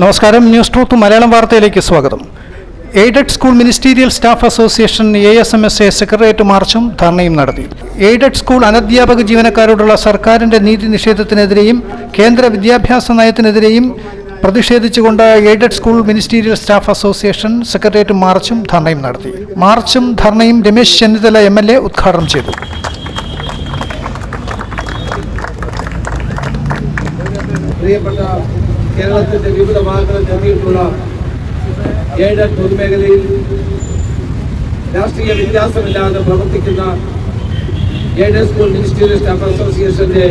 നമസ്കാരം. News truth Malayalam വാർത്തയിലേക്ക് സ്വാഗതം. Aided school ministerial staff association A S M S A secretariat മാർച്ചും ധർണയും നടത്തി. എയ്ഡഡ് സ്കൂൾ അനധ്യാപക ജീവനക്കാരോടുള്ള സർക്കാരിന്റെ നീതി നിഷേധത്തിനെതിരെയും കേന്ദ്ര വിദ്യാഭ്യാസ നയത്തിനെതിരെയും പ്രതിഷേധിച്ചുകൊണ്ട് aided school ministerial staff association secretariat മാർച്ചും ധർണയും നടത്തി. മാർച്ചും ധർണയും Ramesh Chennithala M L A ഉദ്ഘാടനം ചെയ്തു. പ്രിയപ്പെട്ട കേരളത്തിന്റെ വിവിധ ഭാഗങ്ങളിൽ നൽകിയിട്ടുള്ള ഏഴ് പൊതുമേഖലയിൽ രാഷ്ട്രീയ വ്യത്യാസമില്ലാതെ പ്രവർത്തിക്കുന്ന ഏഴ് സ്കൂൾ മിനിസ്റ്റീരിയൽ സ്റ്റാഫ് അസോസിയേഷന്റെ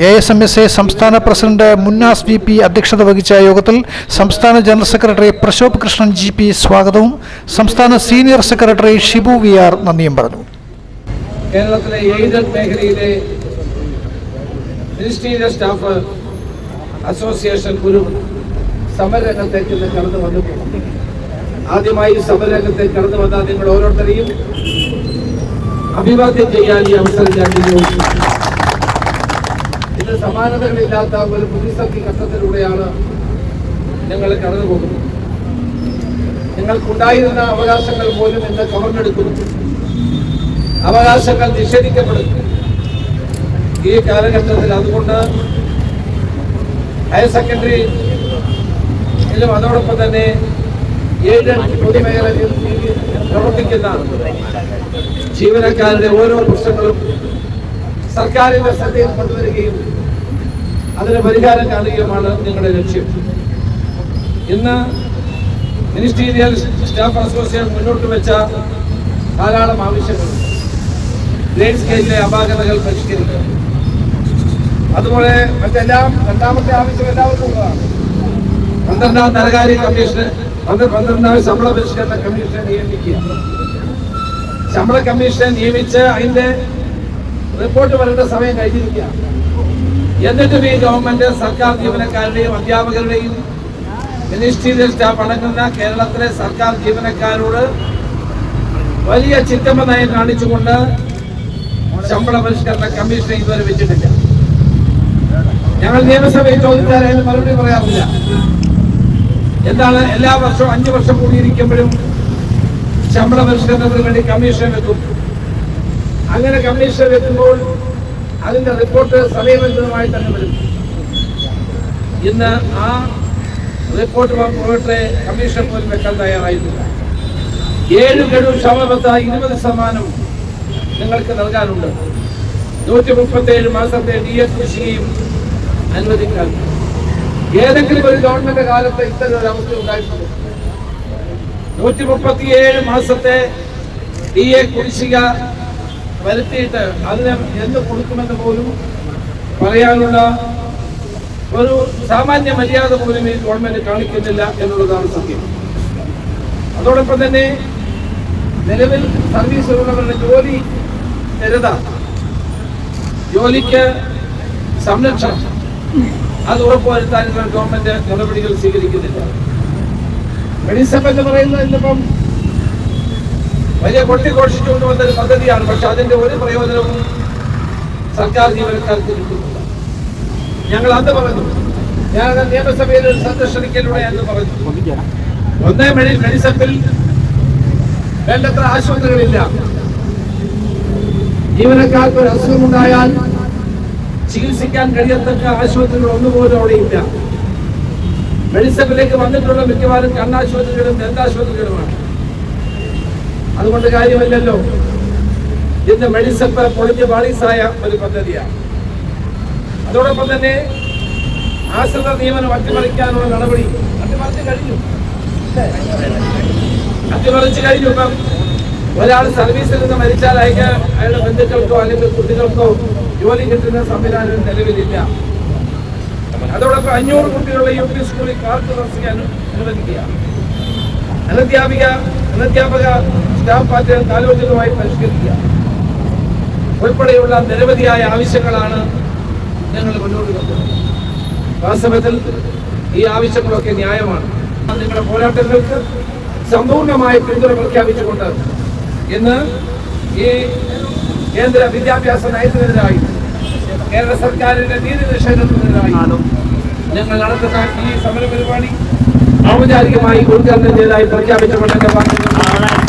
A S M S A സംസ്ഥാന പ്രസിഡന്റ് മുന്നാസ് വി പി അധ്യക്ഷത വഹിച്ച യോഗത്തിൽ സംസ്ഥാന general secretary Prashobh Krishnan G P സ്വാഗതവും സംസ്ഥാന senior secretary Shibu V R നന്ദിയും പറഞ്ഞു. കേരളത്തിലെ എയ്ഡഡ് മേഖലയിലെ മിനിസ്റ്റീരിയൽ സ്റ്റാഫ് അസോസിയേഷൻ ഒരു സമരരംഗത്തേക്ക് കടന്നു വന്നിട്ടുണ്ട്. ആദ്യമായി സമരരംഗത്തേക്ക് കടന്നു വന്ന നിങ്ങൾ ഓരോരുത്തരെയും അഭിവാദ്യം ചെയ്യാൻ ഈ അവസരം ഞാൻ വിനിയോഗിച്ചു ഇത് സമാനതകളില്ലാത്ത ഒരു പ്രതിസന്ധി ഘട്ടത്തിലൂടെയാണ് ഞങ്ങൾ കടന്നു പോകുന്നത്. നിങ്ങൾക്കുണ്ടായിരുന്ന അവകാശങ്ങൾ പോലും ഇന്ന് കവർന്നെടുക്കുന്നു. അവകാശങ്ങൾ നിഷേധിക്കപ്പെടുന്നു. ഈ കാലഘട്ടത്തിൽ അതുകൊണ്ട് ഹയർ സെക്കൻഡറി അതോടൊപ്പം തന്നെ ഏഴ് പൊതുമേഖലയിൽ പ്രവർത്തിക്കുന്ന ജീവനക്കാരുടെ ഓരോ പ്രശ്നങ്ങളും സർക്കാരിന്റെ ശ്രദ്ധയിൽ കൊണ്ടുവരികയും അതിന് പരിഹാരം കാണുകയുമാണ് നിങ്ങളുടെ ലക്ഷ്യം. ഇന്ന് മിനിസ്റ്റീരിയൽ സ്റ്റാഫ് അസോസിയേഷൻ മുന്നോട്ട് വെച്ച ധാരാളം ആവശ്യങ്ങൾ. ഗ്രേഡ് സ്കെയിലിലെ അപാകതകൾ പരിഷ്കരിക്കുക. അതുപോലെ മറ്റെല്ലാം രണ്ടാമത്തെ ആവശ്യം എല്ലാവർക്കും ഉള്ളതാണ്. പന്ത്രണ്ടാം ധനകാര്യ കമ്മീഷന് പന്ത്ര- പന്ത്രണ്ടാം ശമ്പള പരിഷ്കരണ കമ്മീഷനെ നിയമിക്കുക. ശമ്പള കമ്മീഷൻ നിയമിച്ച് അതിന്റെ റിപ്പോർട്ട് വരേണ്ട സമയം കഴിഞ്ഞിരിക്കുക എന്നിട്ടും ഈ ഗവൺമെന്റ് സർക്കാർ ജീവനക്കാരുടെയും അധ്യാപകരുടെയും മിനിസ്റ്റീരിയൽ സ്റ്റാഫ് അടങ്ങുന്ന കേരളത്തിലെ സർക്കാർ ജീവനക്കാരോട് വലിയ ചിറ്റമ്മ നയം കാണിച്ചുകൊണ്ട് ശമ്പള പരിഷ്കരണ കമ്മീഷനെ ഇതുവരെ വെച്ചിട്ടില്ല. ഞങ്ങൾ നിയമസഭയിൽ ചോദിച്ചാൽ അതിന് മറുപടി പറയാറില്ല. എന്താണ് എല്ലാ വർഷവും അഞ്ചു വർഷം കൂടിയിരിക്കുമ്പോഴും ശമ്പള പരിഷ്കരണത്തിന് വേണ്ടി കമ്മീഷൻ എത്തും അങ്ങനെ കമ്മീഷൻ എത്തുമ്പോൾ അതിന്റെ റിപ്പോർട്ട് സമയബന്ധിതമായി തന്നെ വരും. ഇന്ന് ആ റിപ്പോർട്ട് പുറത്തെ കമ്മീഷൻ പോലും വെക്കാൻ തയ്യാറായിട്ടില്ല. ഏഴ് ഗഡു ക്ഷമബത്ത ഇരുപത് ശതമാനം നിങ്ങൾക്ക് നൽകാനുണ്ട്. നൂറ്റി മുപ്പത്തി ഏഴ് മാസത്തെ ഡി എസ് കൃഷിയും അനുവദിക്കാൻ. ഏതെങ്കിലും ഒരു ഗവൺമെന്റ് കാലത്ത് ഇത്തരം ഒരു അവസ്ഥ ഉണ്ടായിട്ടുണ്ട്. നൂറ്റി മുപ്പത്തിയേഴ് മാസത്തെ ഡി എ കുടിശ്ശിക വരുത്തിയിട്ട് അതിന് എന്ത് കൊടുക്കുമെന്ന് പോലും പറയാനുള്ള ഒരു സാമാന്യ മര്യാദ പോലും ഈ ഗവൺമെന്റ് കാണിക്കുന്നില്ല എന്നുള്ളതാണ് സത്യം. അതോടൊപ്പം തന്നെ നിലവിൽ സർവീസിലുള്ളവരുടെ ജോലി സ്ഥിരത ജോലിക്ക് സംരക്ഷണം. അത് ഉറപ്പുവരുത്താൻ ഗവൺമെന്റ് നടപടികൾ സ്വീകരിക്കുന്നില്ല. മെഡിസപ്പ് എന്ന് പറയുന്നത് ഇന്നിപ്പം വലിയ കൊട്ടിഘോഷിച്ചുകൊണ്ട് വന്നൊരു പദ്ധതിയാണ് പക്ഷെ അതിന്റെ ഒരു പ്രയോജനവും സർക്കാർ ജീവനക്കാർക്ക് കിട്ടുന്നില്ല. ഞങ്ങൾ അന്ന് പറഞ്ഞു ഞാൻ നിയമസഭയിൽ ഒരു സന്ദർശനിക്കലൂടെ അന്ന് പറഞ്ഞു ഒന്നേ മെഡി മെഡിസപ്പിൽ വേണ്ടത്ര ആശുപത്രികളില്ല. ജീവനക്കാർക്ക് ഒരു അസുഖമുണ്ടായാൽ ചികിത്സിക്കാൻ കഴിയത്തക്ക ആശുപത്രികൾ ഒന്നുപോലും അവിടെ ഇല്ല. മെഡിസപ്പിലേക്ക് വന്നിട്ടുള്ള മിക്കവാറും കണ്ണാശുപത്രികളും ദന്താശുപത്രികളുമാണ്. അതുകൊണ്ട് കാര്യമല്ലല്ലോ. ഇന്ന് മെഡിസപ്പ് പൊളിഞ്ഞ് പാളീസായ ഒരു പദ്ധതിയാണ്. അതോടൊപ്പം തന്നെ ആശ്രിത നിയമനം അട്ടിമറിക്കാനുള്ള നടപടി അട്ടിമറിച്ച് കഴിഞ്ഞു. അട്ടിമറിച്ച് കഴിഞ്ഞു. ഇപ്പം ഒരാൾ സർവീസിൽ നിന്ന് മരിച്ചാൽ അയക്കാൻ അയാളുടെ ബന്ധുക്കൾക്കോ അല്ലെങ്കിൽ കുട്ടികൾക്കോ ജോലി കിട്ടുന്ന സംവിധാനം നിലവിലില്ല. അതോടൊപ്പം അഞ്ഞൂറ് കുട്ടികളുടെ യു പി സ്കൂളിൽ കാർക്ക് താമസിക്കാൻ അനുവദിക്കുക. അനധ്യാപിക അനധ്യാപക സ്റ്റാഫ് പാറ്റേൺ കാലോചിതമായി പരിഷ്കരിക്കുക. ഉൾപ്പെടെയുള്ള നിരവധിയായ ആവശ്യങ്ങളാണ് ഞങ്ങൾ മുന്നോട്ട് വെക്കുന്നത് വാസ്തവത്തിൽ ഈ ആവശ്യങ്ങളൊക്കെ ന്യായമാണ്. നിങ്ങളുടെ പോരാട്ടങ്ങൾക്ക് സമ്പൂർണമായ പിന്തുണ പ്രഖ്യാപിച്ചുകൊണ്ട് ഇന്ന് ഈ കേന്ദ്ര വിദ്യാഭ്യാസ നയത്തിനെതിരായി കേരള സർക്കാരിന്റെ നീതി നിഷേധത്തിനെതിരായി ഞങ്ങൾ നടത്തുന്ന ഈ സമര പരിപാടി ഔപചാരികമായി ഉദ്ഘാടനം ചെയ്തതായി പ്രഖ്യാപിച്ചുകൊണ്ട്